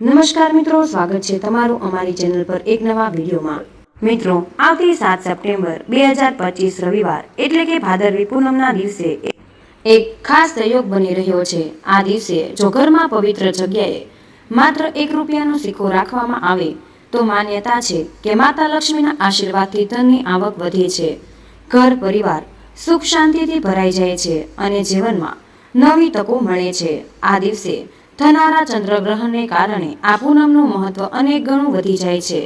નમસ્કાર મિત્રો, સ્વાગત છે તમારું અમારી ચેનલ પર એક નવા વિડીયોમાં. મિત્રો, આવતી સાત સપ્ટેમ્બર બે હજાર પચીસ રવિવાર, એટલે કે ભાદરવી પૂનમના દિવસે એક ખાસ સહયોગ બની રહ્યો છે. આ દિવસે જો ઘરમાં પવિત્ર જગ્યાએ માત્ર એક રૂપિયાનો સિક્કો રાખવામાં આવે, તો માન્યતા છે કે માતા લક્ષ્મીના આશીર્વાદથી ધનની આવક વધે છે. ઘર, પરિવાર સુખ શાંતિથી ભરાઈ જાય છે અને જીવનમાં નવી તકો મળે છે. આ દિવસે થનારા ચંદ્રગ્રહણને કારણે આ પૂનમનું મહત્વ અનેક ગણું વધી જાય છે.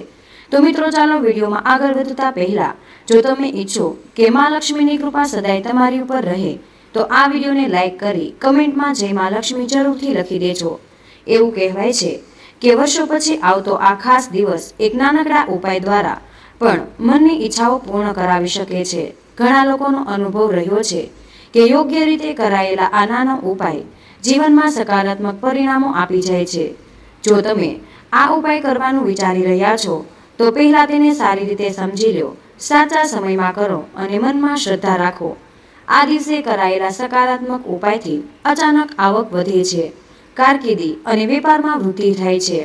તો મિત્રો, ચાલો વિડીયોમાં આગળ વધતા પહેલા, જો તમે ઈચ્છો કે મા લક્ષ્મીની કૃપા સદાય તમારી ઉપર રહે, તો આ વિડીયોને લાઈક કરી કમેન્ટમાં જય મા લક્ષ્મી જરૂરથી લખી દેજો. એવું કહેવાય છે કે વર્ષો પછી આવતો આ ખાસ દિવસ એક નાનકડા ઉપાય દ્વારા પણ મનની ઈચ્છાઓ પૂર્ણ કરાવી શકે છે. ઘણા લોકોનો અનુભવ રહ્યો છે કે યોગ્ય રીતે કરાયેલા આ નાનો ઉપાય જીવનમાં સકારાત્મક પરિણામો આપી જાય છે. જો તમે આ ઉપાય કરવાનું વિચારી રહ્યા છો, તો પહેલા તેને સારી રીતે સમજી લો સાચા સમયમાં કરો અને મનમાં શ્રદ્ધા રાખો. આ દિવસે કરાયેલા સકારાત્મક ઉપાયથી અચાનક આવક વધે છે, કારકિર્દી અને વેપારમાં વૃદ્ધિ થાય છે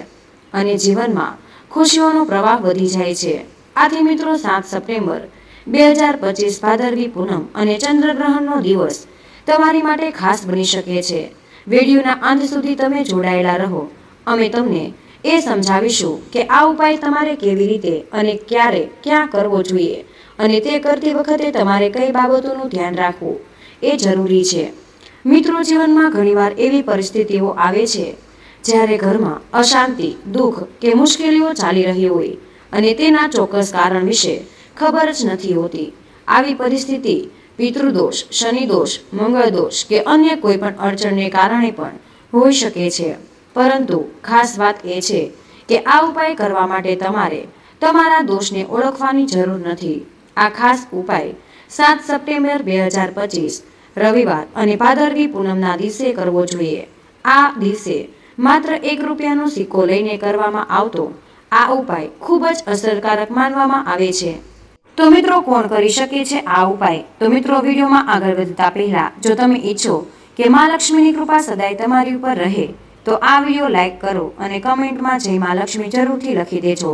અને જીવનમાં ખુશીઓનો પ્રવાહ વધી જાય છે. આથી મિત્રો, સાત સપ્ટેમ્બર, બે હજાર પચીસ ભાદરવી પૂનમ અને ચંદ્રગ્રહણનો દિવસ તમારી માટે ખાસ બની શકે છે. વિડીયોના અંત સુધી તમે જોડાયેલા રહો. અમે તમને એ સમજાવીશું કે આ ઉપાય તમારે કેવી રીતે અને ક્યારે ક્યાં કરવો જોઈએ અને તે કરતી વખતે તમારે કઈ બાબતોનું ધ્યાન રાખવું એ જરૂરી છે. મિત્રો જીવનમાં ઘણીવાર એવી પરિસ્થિતિઓ આવે છે જ્યારે ઘરમાં અશાંતિ, દુઃખ કે મુશ્કેલીઓ ચાલી રહી હોય અને તેના ચોક્કસ કારણ વિશે ખબર જ નથી હોતી. આવી પરિસ્થિતિ પિતૃદોષ, શનિદોષ, મંગળદોષ કે અન્ય કોઈ પણ અડચણને કારણે પણ હોઈ શકે છે. પરંતુ ખાસ વાત એ છે કે આ ઉપાય કરવા માટે તમારે તમારા દોષને ઓળખવાની જરૂર નથી. આ ખાસ ઉપાય સાત સપ્ટેમ્બર બે હજાર પચીસ, રવિવાર અને ભાદરવી પૂનમના દિવસે કરવો જોઈએ. આ દિવસે માત્ર એક રૂપિયાનો સિક્કો લઈને કરવામાં આવતો આ ઉપાય ખૂબ જ અસરકારક માનવામાં આવે છે. તો મિત્રો કોણ કરી શકે છે આ ઉપાય? તો મિત્રો વિડીયોમાં આગળ વધતા પહેલા, જો તમે ઈચ્છો કે મા લક્ષ્મીની કૃપા સદાય તમારી ઉપર રહે, તો આ વીડિયો લાઈક કરો અને કમેન્ટમાં જય મા લક્ષ્મી જરૂરથી લખી દેજો.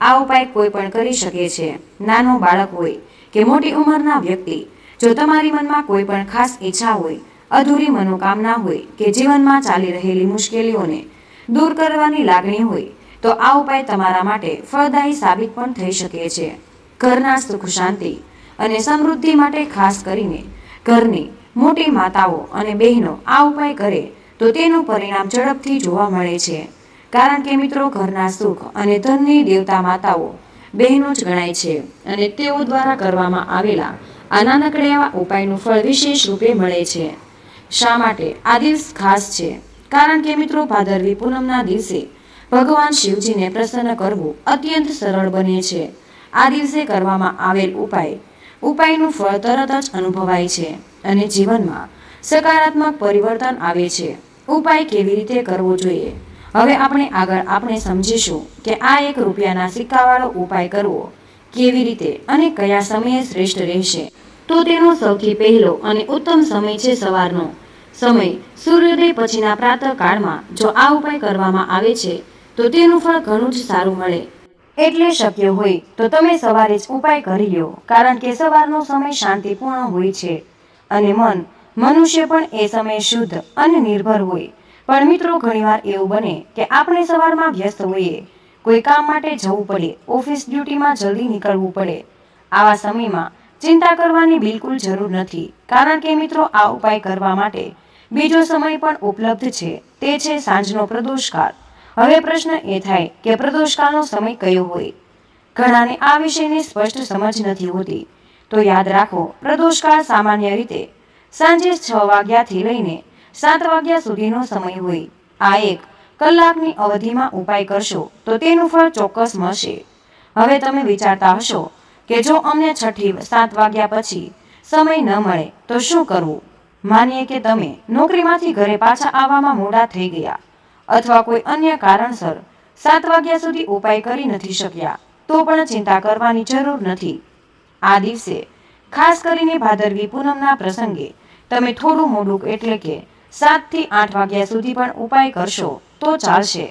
આ ઉપાય કોઈ પણ કરી શકે છે. નાનો બાળક હોય કે મોટી ઉંમરના વ્યક્તિ, જો તમારી મનમાં કોઈ પણ ખાસ ઈચ્છા હોય, અધૂરી મનોકામના હોય કે જીવનમાં ચાલી રહેલી મુશ્કેલીઓને દૂર કરવાની લાગણી હોય, તો આ ઉપાય તમારા માટે ફળદાયી સાબિત પણ થઈ શકે છે. ઘરના સુખ શાંતિ અને સમૃદ્ધિ માટે ખાસ કરીને ઘરની મોટી માતાઓ અને બહેનો આ ઉપાય કરે તો તેનું પરિણામ ઝડપથી જોવા મળે છે. કારણ કે મિત્રો, ઘરના સુખ અને ધનની દેવતા માતાઓ બહેનો જ ગણાય છે અને તેઓ દ્વારા કરવામાં આવેલા આ નાનકડા એવા ઉપાયનું ફળ વિશેષ રૂપે મળે છે. શા માટે? આ દિવસ ખાસ છે. કારણ કે મિત્રો, ભાદરવી પૂનમના દિવસે ભગવાન શિવજીને પ્રસન્ન કરવું અત્યંત સરળ બને છે. આ દિવસે કરવામાં આવેલ ઉપાય. ઉપાયનું ફળ તરત જ અનુભવાય છે અને જીવનમાં સકારાત્મક પરિવર્તન આવે છે. ઉપાય કેવી રીતે કરવો જોઈએ? હવે આપણે આગળ આપણે સમજીશું કે આ એક રૂપિયાના સિક્કાવાળો ઉપાય કરવો કેવી રીતે અને કયા સમયે શ્રેષ્ઠ રહેશે. તો તેનો સૌથી પહેલો અને ઉત્તમ સમય છે સવારનો. સમય સૂર્યોદય પછીના પ્રાતઃ કાળમાં જો આ ઉપાય કરવામાં આવે છે, તો તેનું ફળ ઘણું જ સારું મળે. એટલે શક્ય હોય, તો તમે સવારે જ ઉપાય કરી લો કારણ કે સવારનો સમય શાંતિપૂર્ણ હોય છે. અને મન, મનુષ્ય પણ એ સમયે શુદ્ધ અને નિર્ભર હોય. પણ મિત્રો, ઘણીવાર એવું બને કે આપણે સવારમાં વ્યસ્ત હોઈએ, કોઈ કામ માટે જવું પડે, ઓફિસ ડ્યુટીમાં જલ્દી નીકળવું પડે. આવા સમયમાં ચિંતા કરવાની બિલકુલ જરૂર નથી, કારણ કે મિત્રો, આ ઉપાય કરવા માટે બીજો સમય પણ ઉપલબ્ધ છે, તે છે સાંજનો પ્રદોષકાળ. હવે પ્રશ્ન એ થાય કે પ્રદોષકાળનો સમય કયો હોય? ઘણાને આ વિષયની સ્પષ્ટ સમજ નથી હોતી. તો યાદ રાખો, પ્રદોષકાળ સામાન્ય રીતે સાંજે છ વાગ્યાથી લઈને સાત વાગ્યા સુધીનો સમય હોય. આ એક કલાકની અવધિમાં ઉપાય કરશો તો તેનું ફળ ચોક્કસ મળશે. હવે તમે વિચારતા હશો કે જો અમને છઠ્ઠી સાત વાગ્યા પછી સમય ન મળે તો શું કરવું? માનીએ કે તમે નોકરીમાંથી ઘરે પાછા આવવામાં મોડા થઈ ગયા. અથવા કોઈ અન્ય કારણસર સાત વાગ્યા સુધી ઉપાય કરી નથી શક્યા, તો પણ ચિંતા કરવાની જરૂર નથી. આ દિવસે ખાસ કરીને ભાદરવી પૂનમના પ્રસંગે તમે થોડું મોડું એટલે કે સાતથી આઠ વાગ્યા સુધી પણ ઉપાય કરશો, તો ચાલશે.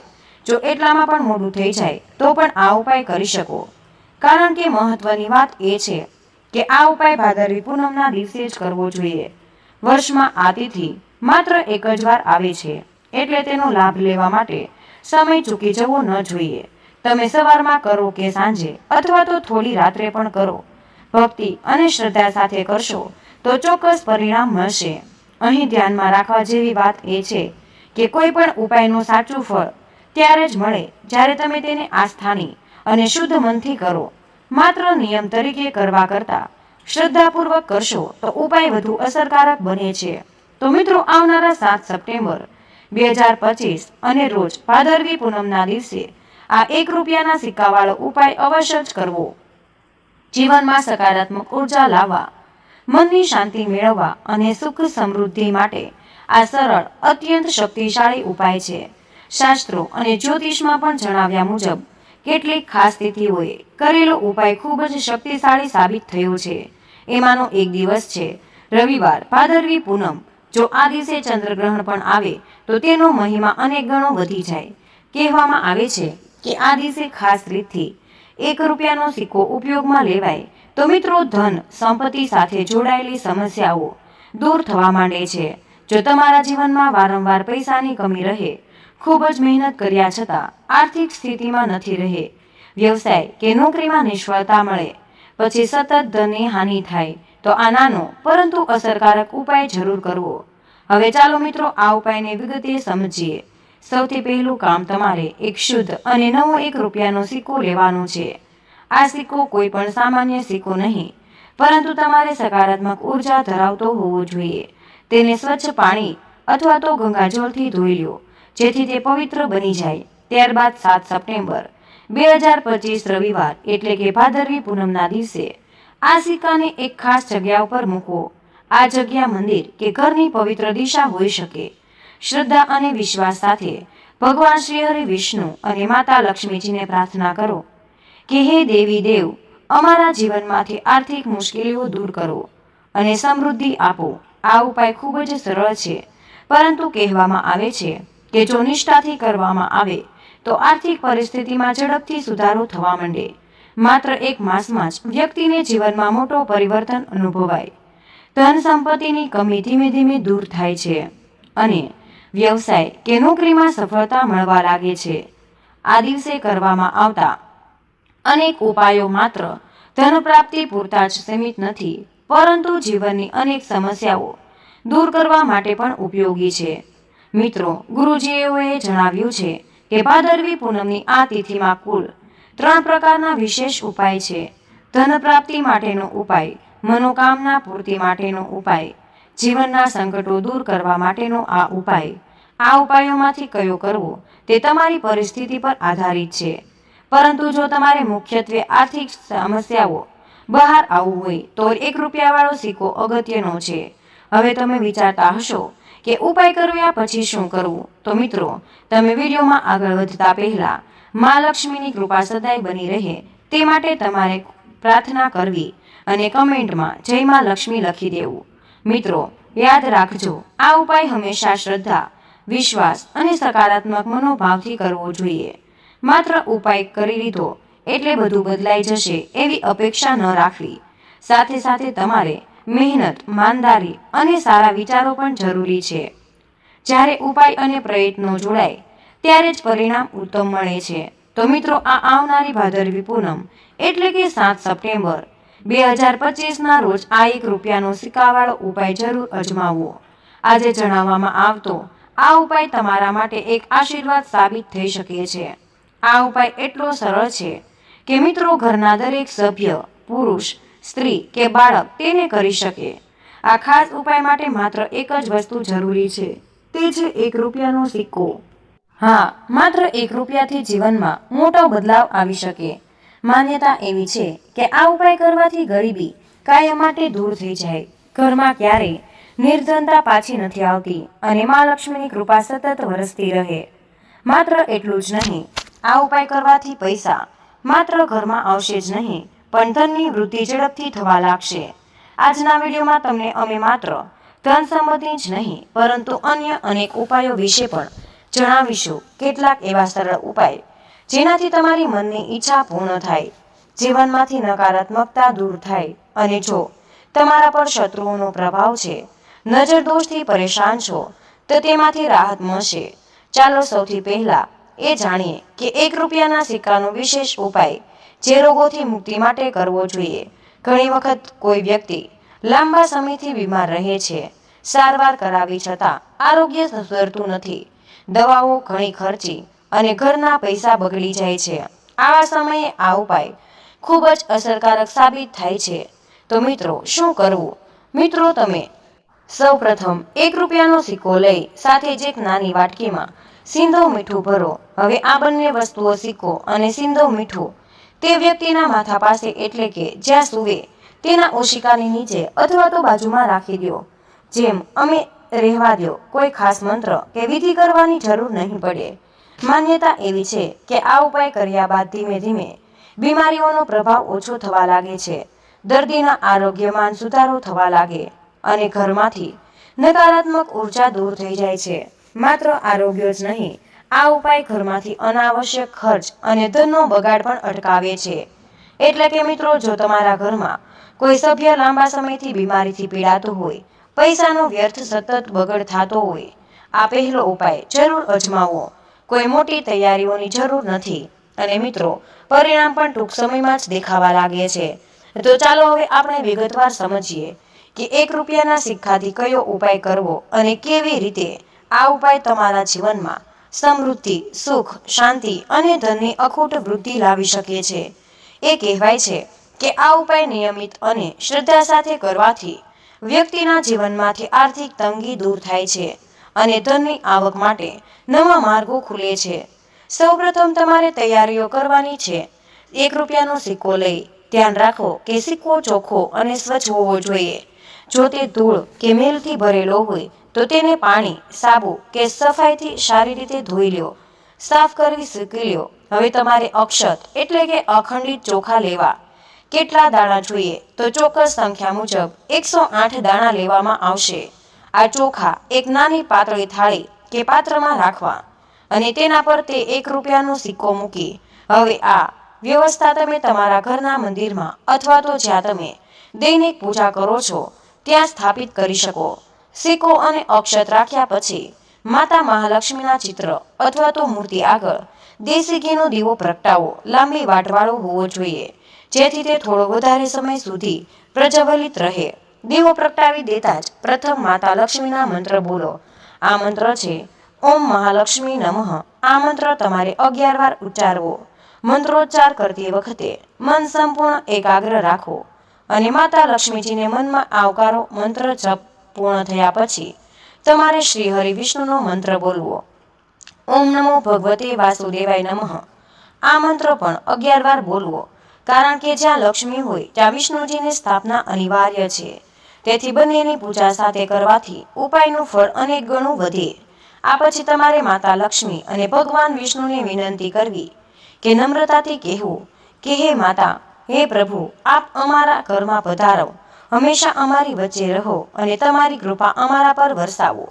જો એટલામાં પણ મોડું થઈ જાય, તો પણ આ ઉપાય કરી શકો. કારણ કે મહત્વની વાત એ છે કે આ ઉપાય ભાદરવી પૂનમના દિવસે જ કરવો જોઈએ. વર્ષમાં આ તિથિ માત્ર એક જ વાર આવે છે. એટલે તેનો લાભ લેવા માટે સમય ચૂકી જવો ન જોઈએ. તમે સવારમાં કરો કે સાંજે, અથવા તો થોડી રાત્રે પણ કરો. ભક્તિ અને શ્રદ્ધા સાથે કરશો તો ચોક્કસ પરિણામ મળશે. અહીં ધ્યાનમાં રાખવા જેવી વાત એ છે કે કોઈ પણ ઉપાયનું સાચું ફળ ત્યારે જ મળે જ્યારે તમે તેને આસ્થાની અને શુદ્ધ મનથી કરો. માત્ર નિયમ તરીકે કરવા કરતા શ્રદ્ધાપૂર્વક કરશો તો ઉપાય વધુ અસરકારક બને છે. તો મિત્રો, આવનારા સાત સપ્ટેમ્બર બે હજાર પચીસ અને રોજ ભાદરવી પૂનમના દિવસે આ એક રૂપિયાના સિક્કાવાળો ઉપાય અવશ્ય જ કરવો. જીવનમાં સકારાત્મક ઊર્જા લાવવા, મનની શાંતિ મેળવવા અને સુખ સમૃદ્ધિ માટે આ સરળ, અત્યંત શક્તિશાળી ઉપાય છે. શાસ્ત્રો અને જ્યોતિષમાં પણ જણાવ્યા મુજબ, કેટલીક ખાસ તિથિઓએ કરેલો ઉપાય ખૂબ જ શક્તિશાળી સાબિત થયો છે. એમાંનો એક દિવસ છે રવિવાર, ભાદરવી પૂનમ જો આ દિવસે ચંદ્રગ્રહણ પણ આવે, તો તેનો મહિમા અનેક ગણો વધી જાય. કહેવામાં આવે છે કે આ દિવસે ખાસ રીતથી એક રૂપિયાનો સિક્કો ઉપયોગમાં લેવાય. તો મિત્રો, ધન, સંપત્તિ સાથે જોડાયેલી સમસ્યાઓ દૂર થવા માંડે છે. જો તમારા જીવનમાં વારંવાર પૈસાની કમી રહે, ખૂબ જ મહેનત કર્યા છતાં આર્થિક સ્થિતિમાં નથી રહે. વ્યવસાય કે નોકરીમાં નિષ્ફળતા મળે, પછી સતત ધનની હાનિ થાય તો આ નાનો, પરંતુ અસરકારક ઉપાય જરૂર કરવો. હવે ચાલો મિત્રો આ ઉપાયને વિગતે સમજીએ. સૌથી પહેલું કામ તમારે એક શુદ્ધ અને નવો એક રૂપિયાનો સિક્કો લેવાનો છે. આ સિક્કો કોઈ પણ સામાન્ય સિક્કો નહીં, પરંતુ તમારે સકારાત્મક ઊર્જા ધરાવતો હોવો જોઈએ. તેને સ્વચ્છ પાણી અથવા તો ગંગાજળથી ધોઈ લો, જેથી તે પવિત્ર બની જાય. ત્યારબાદ સાત સપ્ટેમ્બર, બે હજાર પચીસ રવિવાર, એટલે કે ભાદરવી પૂનમના દિવસે આ સિક્કાને એક ખાસ જગ્યા ઉપર મૂકવો. આ જગ્યા મંદિર કે ઘરની પવિત્ર દિશા હોઈ શકે. શ્રદ્ધા અને વિશ્વાસ સાથે ભગવાન શ્રી હરિ વિષ્ણુ અને માતા લક્ષ્મીજીને પ્રાર્થના કરો કે હે દેવી દેવ, અમારા જીવનમાંથી આર્થિક મુશ્કેલીઓ દૂર કરો અને સમૃદ્ધિ આપો. આ ઉપાય ખૂબ જ સરળ છે. પરંતુ કહેવામાં આવે છે કે જો નિષ્ઠાથી કરવામાં આવે, તો આર્થિક પરિસ્થિતિમાં ઝડપથી સુધારો થવા માંડે. માત્ર એક માસમાં જ વ્યક્તિને જીવનમાં મોટો પરિવર્તન અનુભવાય. ધન સંપત્તિની કમી ધીમે ધીમે દૂર થાય છે અને વ્યવસાય કે નોકરીમાં સફળતા મળવા લાગે છે. આ દિવસે કરવામાં આવતા અનેક ઉપાયો માત્ર ધન પ્રાપ્તિ પૂરતા જ સીમિત નથી, પરંતુ જીવનની અનેક સમસ્યાઓ દૂર કરવા માટે પણ ઉપયોગી છે. મિત્રો ગુરુજીઓએ જણાવ્યું છે કે ભાદરવી પૂનમની આ તિથિમાં કુલ ત્રણ પ્રકારના વિશેષ ઉપાય છે. ધન પ્રાપ્તિ માટેનો ઉપાય, મનોકામના પૂર્તિ માટેનો ઉપાય, જીવનના સંકટો દૂર કરવા માટેનો આ ઉપાય. આ ઉપાયોમાંથી કયો કરવો તે તમારી પરિસ્થિતિ પર આધારિત છે. પરંતુ જો તમારે મુખ્યત્વે આર્થિક સમસ્યાઓ બહાર આવવું હોય, તો એક રૂપિયાવાળો સિક્કો અગત્યનો છે. હવે તમે વિચારતા હશો કે ઉપાય કર્યા પછી શું કરવું? તો મિત્રો, તમે વિડીયોમાં આગળ વધતા પહેલા મા લક્ષ્મીની કૃપા સદાય બની રહે, તે માટે તમારે પ્રાર્થના કરવી અને કમેન્ટમાં જય મા લક્ષ્મી લખી દેવું. મિત્રો, યાદ રાખજો, આ ઉપાય હંમેશા શ્રદ્ધા, વિશ્વાસ અને સકારાત્મક મનોભાવથી કરવો જોઈએ. માત્ર ઉપાય કરી લીધો, એટલે બધું બદલાઈ જશે એવી અપેક્ષા ન રાખવી. સાથે સાથે તમારે મહેનત માનદારી અને સારા વિચારો પણ જરૂરી છે. જ્યારે ઉપાય અને પ્રયત્નો જોડાય ત્યારે જ પરિણામ ઉત્તમ મળે છે. તો મિત્રો, આ આવનારી ભાદરવી પૂનમ, એટલે કે સાત સપ્ટેમ્બર, બે હજાર પચીસના રોજ આ એક રૂપિયાનો સિક્કાવાળો ઉપાય જરૂર અજમાવવો. આજે જણાવવામાં આવતો, આ ઉપાય તમારા માટે એક આશીર્વાદ સાબિત થઈ શકે છે. આ ઉપાય એટલો સરળ છે કે મિત્રો, ઘરના દરેક સભ્ય, પુરુષ, સ્ત્રી કે બાળક તેને કરી શકે. આ ખાસ ઉપાય માટે માત્ર એક જ વસ્તુ જરૂરી છે. તે છે એક રૂપિયાનો સિક્કો. હા, માત્ર એક રૂપિયાથી જીવનમાં મોટો બદલાવ આવી શકે. માન્યતા એવી છે કે આ ઉપાય કરવાથી ગરીબી કાયમ માટે દૂર થઈ જાય. ઘરમાં ક્યારેય નિર્ધનતા પાછી નથી આવતી અને મા લક્ષ્મીની કૃપા સતત વરસતી રહે. માત્ર એટલું જ નહીં, આ ઉપાય કરવાથી પૈસા માત્ર ઘરમાં આવશે જ નહીં, પણ ધનની વૃદ્ધિ ઝડપથી થવા લાગશે. આજના વિડીયોમાં તમને અમે માત્ર ધન સંબંધી જ નહીં, પરંતુ અન્ય અનેક ઉપાયો વિશે પણ જણાવીશું કેટલાક એવા સરળ ઉપાય જેનાથી તમારી મનની ઈચ્છા પૂર્ણ થાય, જીવનમાંથી નકારાત્મકતા દૂર થાય અને જો તમારા પર શત્રુઓનો પ્રભાવ છે, નજર દોષથી પરેશાન છો, તો તેમાંથી રાહત મળશે. ચાલો સૌથી પહેલા એ જાણીએ કે એક રૂપિયાના સિક્કાનો વિશેષ ઉપાય જે રોગોથી મુક્તિ માટે કરવો જોઈએ. ઘણી વખત કોઈ વ્યક્તિ લાંબા સમયથી બીમાર રહે છે. સારવાર કરાવી છતાં આરોગ્ય સુધરતું નથી. દવાઓ ઘણી ખર્ચી અને ઘરના પૈસા બગડી જાય છે. આવા સમયે આ ઉપાય ખૂબ જ અસરકારક સાબિત થાય છે. તો મિત્રો, શું કરવું? મિત્રો, તમે સૌ પ્રથમ એક રૂપિયાનો સિક્કો લઈ સાથે જ એક નાની વાટકીમાં સિંધો મીઠું ભરો. હવે આ બંને વસ્તુઓ સિક્કો અને સિંધો મીઠું તે વ્યક્તિના માથા પાસે એટલે કે જ્યાં સૂવે તેના ઓશિકાની નીચે અથવા તો બાજુમાં રાખી દો જેમ અમે રહેવા દો કોઈ ખાસ મંત્ર કે વિધિ કરવાની જરૂર નહીં પડે. માન્યતા એવી છે કે આ ઉપાય કર્યા બાદ ધીમે ધીમે બીમારીઓનો પ્રભાવ ઓછો થવા લાગે છે. દર્દીના આરોગ્યમાં સુધારો થવા લાગે અને ઘરમાંથી નકારાત્મક ઊર્જા દૂર થઈ જાય છે. માત્ર આરોગ્ય જ નહીં, આ ઉપાય ઘરમાંથી અનાવશ્યક ખર્ચ અને ધનનો બગાડ પણ અટકાવે છે. એટલે કે મિત્રો, જો તમારા ઘરમાં કોઈ સભ્ય લાંબા સમયથી બીમારીથી પીડાતું હોય પૈસાનો વ્યર્થ સતત બગડ થતો હોય. આ પહેલો ઉપાય જરૂર અજમાવો. કોઈ મોટી તૈયારીઓની જરૂર નથી. અને મિત્રો, પરિણામ પણ ટૂંક સમયમાં જ દેખાવા લાગે છે. તો ચાલો હવે આપણે વિગતવાર સમજીએ કે એક રૂપિયાના સિક્કાથી કયો ઉપાય કરવો અને કેવી રીતે. આ ઉપાય તમારા જીવનમાં સમૃદ્ધિ, સુખ, શાંતિ અને ધનની અખૂટ વૃદ્ધિ લાવી શકે છે. એ કહેવાય છે કે આ ઉપાય નિયમિત અને શ્રદ્ધા સાથે કરવાથી વ્યક્તિના જીવનમાંથી આર્થિક તંગી દૂર થાય છે અને ધનની આવક માટે નવા માર્ગો ખુલે છે. સૌપ્રથમ તમારે તૈયારીઓ કરવાની છે. એક રૂપિયાનો સિક્કો લઈ ધ્યાન રાખો કે સિક્કો ચોખ્ખો અને સ્વચ્છ હોવો જોઈએ. જો તે ધૂળ કે મેલથી ભરેલો હોય તો તેને પાણી, સાબુ કે સફાઈથી સારી રીતે ધોઈ લ્યો સાફ કરવી શીખી લ્યો હવે તમારે અક્ષત એટલે કે અખંડિત ચોખા લેવા. કેટલા દાણા જોઈએ તો ચોક્કસ સંખ્યા મુજબ એકસો આઠ દાણા લેવામાં આવશે. આ ચોખા એક નાની પાતળી થાળી કે પાત્રમાં રાખવા અને તેના પર તે એક રૂપિયાનો સિક્કો મૂકી. હવે આ વ્યવસ્થા તમે તમારા ઘરના મંદિરમાં અથવા તો જ્યાં તમે દૈનિક પૂજા કરો છો, ત્યાં સ્થાપિત કરી શકો. સિક્કો અને અક્ષત રાખ્યા પછી માતા મહાલક્ષ્મીના ચિત્ર અથવા તો મૂર્તિ આગળ દેશી ઘીનો દીવો પ્રગટાવો. લાંબી વાટવાળો હોવો જોઈએ. જેથી તે થોડો વધારે સમય સુધી પ્રજ્વલિત રહે. દીવો પ્રગટાવી દેતા જ પ્રથમ માતા લક્ષ્મીના મંત્ર બોલો. આ મંત્ર છે, ઓમ મહાલક્ષ્મી નમઃ. આ મંત્ર તમારે અગિયાર વાર ઉચ્ચારવો. મંત્રોચ્ચાર કરતી વખતે મન સંપૂર્ણ એકાગ્ર રાખો અને માતા લક્ષ્મીજીને મનમાં આવકારો મંત્ર જપ પૂર્ણ થયા પછી તમારે શ્રી હરિ વિષ્ણુનો મંત્ર બોલવો. ઓમ નમો ભગવતે વાસુદેવાય નમઃ. આ મંત્ર પણ અગિયાર વાર બોલવો. કારણ કે જ્યાં લક્ષ્મી હોય, ત્યાં વિષ્ણુજીની સ્થાપના અનિવાર્ય છે. તેથી બંનેની પૂજા સાથે કરવાથી ઉપાયનું ફળ અનેક ગણું વધે. આ પછી તમારે માતા લક્ષ્મી અને ભગવાન વિષ્ણુને વિનંતી કરવી કે નમ્રતાથી કહેવું કે, હે માતા, હે પ્રભુ, આપ અમારા ઘરમાં પધારો. હંમેશા અમારી વચ્ચે રહો અને તમારી કૃપા અમારા પર વરસાવો.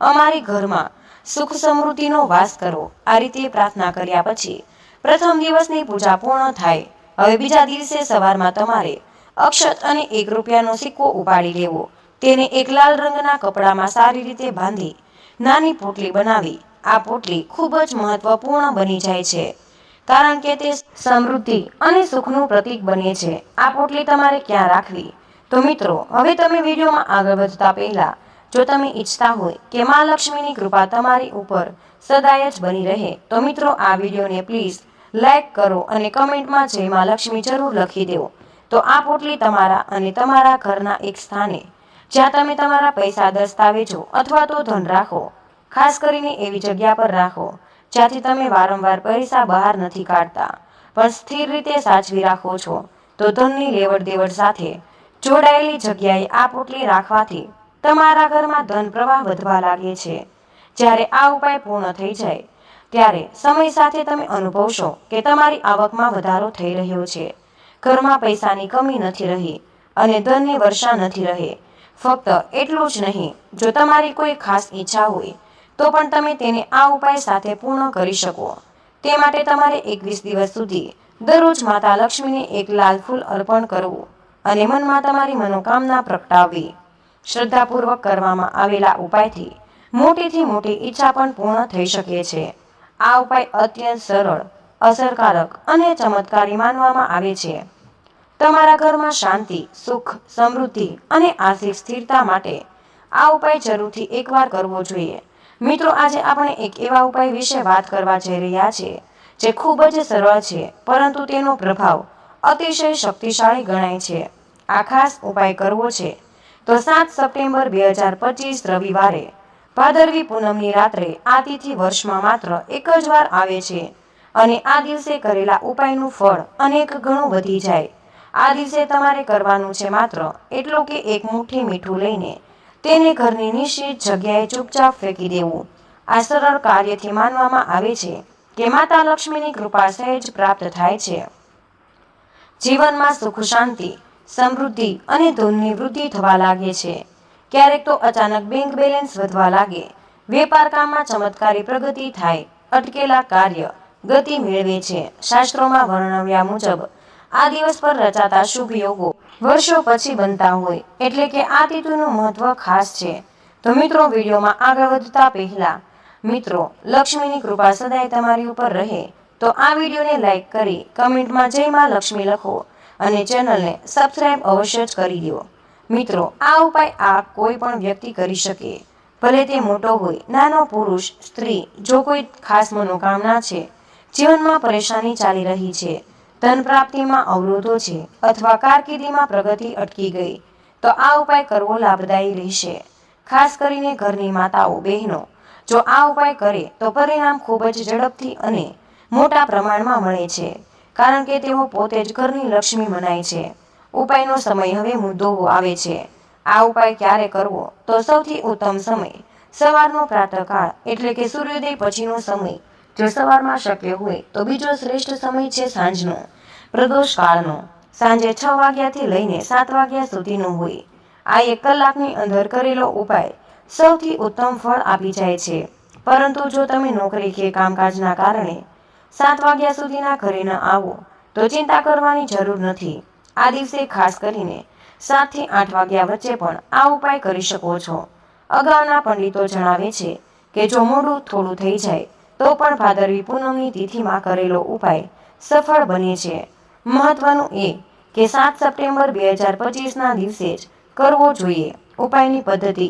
અમારી ઘરમાં સુખ સમૃદ્ધિનો વાસ કરો. આ રીતે પ્રાર્થના કર્યા પછી પ્રથમ દિવસની પૂજા પૂર્ણ થાય હવે બીજા દિવસે સવારમાં તમારે અક્ષત અને એક રૂપિયાનો સિક્કો ઉપાડી લેવો. તેને એક લાલ રંગના કપડામાં સારી રીતે બાંધી નાની પોટલી બનાવી. આ પોટલી ખૂબ જ મહત્વપૂર્ણ બની જાય છે, કારણ કે તે સમૃદ્ધિ અને સુખનું પ્રતીક બને છે. આ પોટલી તમારે ક્યાં રાખવી? તો મિત્રો, હવે તમે વિડીયોમાં આગળ વધતા પહેલા, જો તમે ઈચ્છતા હોય કે મા લક્ષ્મીની કૃપા તમારી ઉપર સદાય જ બની રહે, તો મિત્રો, આ વિડીયોને પ્લીઝ લાઈક કરો અને કમેન્ટમાં જય મા લક્ષ્મી જરૂર લખી દો તો આ પોટલી તમારા અને તમારા ઘરના એક સ્થાને, જ્યાં તમે તમારા પૈસા દસ્તાવેજો અથવા તો ધન રાખો, ખાસ કરીને એવી જગ્યા પર રાખો, જ્યાંથી તમે વારંવાર પૈસા બહાર નથી કાઢતા, પણ સ્થિર રીતે સાચવી રાખો છો, તો ધનની લેવડ દેવડ સાથે જોડાયેલી જગ્યાએ આ પોટલી રાખવાથી તમારા ઘરમાં ધન પ્રવાહ વધવા લાગે છે. જ્યારે આ ઉપાય પૂર્ણ થઈ જાય ત્યારે સમય સાથે તમે અનુભવશો કે તમારી આવકમાં વધારો થઈ રહ્યો છે. ઘરમાં પૈસાની કમી નથી રહી અને ધનની વર્ષા નથી રહે. ફક્ત એટલું જ નહીં, જો તમારી કોઈ ખાસ ઈચ્છા હોય, તો પણ તમે તેને આ ઉપાય સાથે પૂર્ણ કરી શકો. તે માટે તમારે એકવીસ દિવસ સુધી દરરોજ માતા લક્ષ્મીને એક લાલ ફૂલ અર્પણ કરવું અને મનમાં તમારી મનોકામના પ્રગટાવવી. શ્રદ્ધાપૂર્વક કરવામાં આવેલા ઉપાયથી મોટીથી મોટી ઈચ્છા પણ પૂર્ણ થઈ શકે છે. આ ઉપાય અત્યંત સરળ, અસરકારક અને ચમત્કારી માનવામાં આવે છે. તમારા ઘરમાં શાંતિ, સુખ, સમૃદ્ધિ અને આર્થિક સ્થિરતા માટે આ ઉપાય જરૂરથી એકવાર કરવો જોઈએ. મિત્રો, આજે આપણે એક એવા ઉપાય વિશે વાત કરવા જઈ રહ્યા છીએ જે ખૂબ જ સરળ છે, પરંતુ તેનો પ્રભાવ અતિશય શક્તિશાળી ગણાય છે. આ ખાસ ઉપાય કરવો છે તો સાત સપ્ટેમ્બર બે હજાર પચીસ રવિવારે ભાદરવી પૂનમની રાત્રે આ તિથિ વર્ષમાં માત્ર એક જ વાર આવે છે અને આ દિવસે કરેલા ઉપાયનું ફળ અનેક ગણું વધી જાય. આ દિવસે તમારે કરવાનું છે માત્ર એટલો કે એક મુઠ્ઠી મીઠું લઈને તેને ઘરની નિશ્ચિત જગ્યાએ ચૂપચાપ ફેંકી દેવું. આ સરળ કાર્યથી માનવામાં આવે છે કે માતા લક્ષ્મીની કૃપા સહેજ પ્રાપ્ત થાય છે. જીવનમાં સુખ શાંતિ, સમૃદ્ધિ અને ધનની વૃદ્ધિ થવા લાગે છે. ક્યારેક તો અચાનક બેંક બેલેન્સ વધવા લાગે. વેપાર કામમાં ચમત્કારી પ્રગતિ થાય. અટકેલા કાર્ય ગતિ મેળવે છે. શાસ્ત્રોમાં વર્ણવ્યા મુજબ, આ દિવસ પર રચાતા શુભ યોગો વર્ષો પછી બનતા હોય, એટલે કે આ તિથિનું મહત્વ ખાસ છે. તો મિત્રો, વિડીયોમાં આગળ વધતા પહેલા, મિત્રો, લક્ષ્મીની કૃપા સદાય તમારી ઉપર રહે. તો આ વિડીયોને લાઈક કરી કમેન્ટમાં જય માં લક્ષ્મી લખો અને ચેનલને સબસ્ક્રાઇબ અવશ્ય જ કરી દો. મિત્રો, આ ઉપાય આ કોઈ પણ વ્યક્તિ કરી શકે. ભલે તે મોટો હોય, નાનો પુરુષ, સ્ત્રી, જો કોઈ ખાસ મનોકામના છે, જીવનમાં પરેશાની ચાલી રહી છે, ધન પ્રાપ્તિમાં અવરોધો છે, અથવા કારકિર્દીમાં પ્રગતિ અટકી ગઈ, તો આ ઉપાય કરવો લાભદાયી રહેશે. ખાસ કરીને ઘરની માતાઓ, બહેનો, જો આ ઉપાય કરે, તો પરિણામ ખૂબ જ ઝડપથી અને મોટા પ્રમાણમાં મળે છે, કારણ કે તેઓ પોતે જ ઘરની લક્ષ્મી મનાય છે. ઉપાયનો સમય હવે મુદ્દો આવે છે. આ ઉપાય ક્યારે કરવો? તો સૌથી ઉત્તમ સમય. સવારનો પ્રાતઃકાળ, એટલે કે સૂર્યોદય પછીનો સમય. જો સવારમાં શક્ય હોય, તો બીજો શ્રેષ્ઠ સમય છે સાંજનો. પ્રદોષ કાળનો સાંજે છ વાગ્યાથી લઈને સાત વાગ્યા સુધીનો હોય. આ એક કલાકની અંદર કરેલો ઉપાય સૌથી ઉત્તમ ફળ આપી જાય છે. પરંતુ જો તમે નોકરી કે કામકાજના કારણે સાત વાગ્યા સુધીના ઘરે ન આવો, તો ચિંતા કરવાની જરૂર નથી. આ દિવસે ખાસ કરીને સાતથી આઠ વાગ્યા વચ્ચે પણ આ ઉપાય કરી શકો છો. અગાઉના પંડિતો જણાવે છે કે જો મોડું થોડું થઈ જાય, તો પણ ભાદરવી પૂનમની તિથિમાં કરેલો ઉપાય સફળ બને છે. મહત્વનું એ કે સાત સપ્ટેમ્બર બે હજાર પચીસના દિવસે જ કરવો જોઈએ. ઉપાયની પદ્ધતિ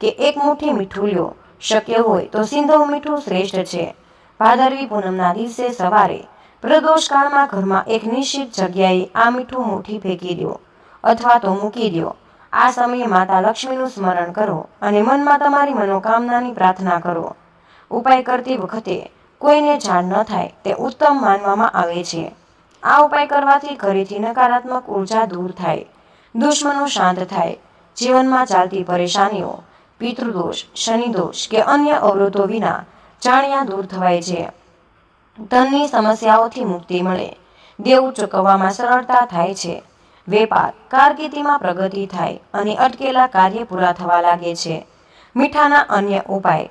કે એક મુઠ્ઠી મીઠું લ્યો. શક્ય હોય તો સિંધવ મીઠું શ્રેષ્ઠ છે. ભાદરવી પૂનમના દિવસે સવારે પ્રદોષ કાળમાં ઘરમાં એક નિશ્ચિત જગ્યાએ આ મીઠું મુઠ્ઠી ફેંકી દો અથવા તો મૂકી દો આ સમયે માતા લક્ષ્મીનું સ્મરણ કરો અને મનમાં તમારી મનોકામનાની પ્રાર્થના કરો. ઉપાય કરતી વખતે કોઈને જાણ ન થાય તે ઉત્તમ માનવામાં આવે છે. આ ઉપાય કરવાથી ઘરેથી નકારાત્મક ઊર્જા દૂર થાય, દુશ્મનો શાંત થાય, જીવનમાં ચાલતી પરેશાનીઓ, પિતૃદોષ, શનિદોષ કે અન્ય અવરોધો વિના જાણ્યા દૂર થવાય છે. ધનની સમસ્યાઓથી મુક્તિ મળે. દેવું ચૂકવવામાં સરળતા થાય છે. વેપાર કારકિર્દીમાં પ્રગતિ થાય અને અટકેલા કાર્ય પૂરા થવા લાગે છે. મીઠાના અન્ય ઉપાય.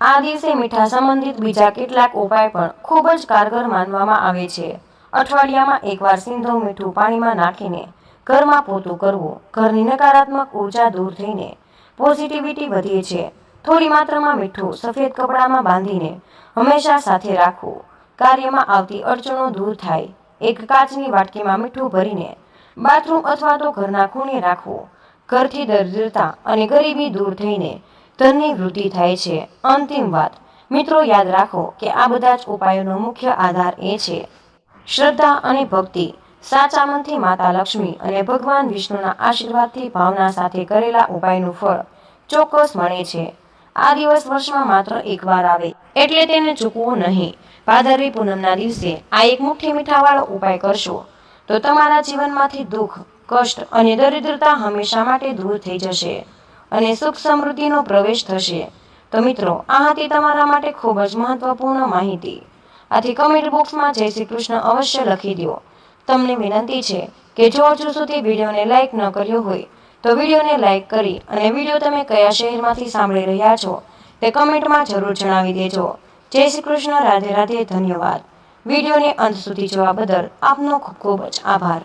આ દિવસે મીઠા સંબંધિત બીજા કેટલાક ઉપાય પણ ખૂબ જ કારગર માનવામાં આવે છે. અઠવાડિયામાં એકવાર સિંધો મીઠું પાણીમાં નાખીને ઘરમાં પોતું કરવું ઘરની નકારાત્મક ઊર્જા દૂર થઈને પોઝિટિવિટી વધે છે. થોડી માત્રામાં મીઠું સફેદ કપડામાં બાંધીને હંમેશા સાથે રાખવું. કાર્યમાં આવતી અડચણો દૂર થાય. એક કાચની વાટકીમાં મીઠું ભરીને બાથરૂમ અથવા તો ઘરના ખૂણે રાખવું. ઘરથી દરિદ્રતા અને ગરીબી દૂર થઈને ધનની વૃદ્ધિ થાય છે. અંતિમ વાત, મિત્રો યાદ રાખો કે આ બધા જ ઉપાયોનો મુખ્ય આધાર એ છે. શ્રદ્ધા અને ભક્તિ, સાચા મનથી માતા લક્ષ્મી અને ભગવાન વિષ્ણુના આશીર્વાદથી ભાવના સાથે કરેલા ઉપાયનું ફળ ચોક્કસ મળે છે. આ દિવસ વર્ષમાં માત્ર એકવાર આવે, એટલે તેને ચૂકવું નહીં. ભાદરવી પૂનમના દિવસે આ એક મુઠ્ઠી મીઠાવાળો ઉપાય કરશો. તો તમારા જીવનમાંથી દુઃખ, કષ્ટ અને દરિદ્રતા હંમેશા માટે દૂર થઈ જશે અને સુખ સમૃદ્ધિનો પ્રવેશ થશે. તો મિત્રો, આ હતી તમારા માટે ખૂબ જ મહત્વપૂર્ણ માહિતી. આથી કમેન્ટ બોક્સમાં જય શ્રી કૃષ્ણ અવશ્ય લખી દો તમને વિનંતી છે કે જો હજુ સુધી વિડીયોને લાઈક ન કર્યો હોય તો વિડીયોને લાઇક કરી અને વીડિયો તમે કયા શહેરમાંથી સાંભળી રહ્યા છો તે કમેન્ટમાં જરૂર જણાવી દેજો. જય શ્રી કૃષ્ણ, રાધે રાધે, ધન્યવાદ. વિડીયોને અંત સુધી જોવા બદલ આપનો ખૂબ ખૂબ જ આભાર.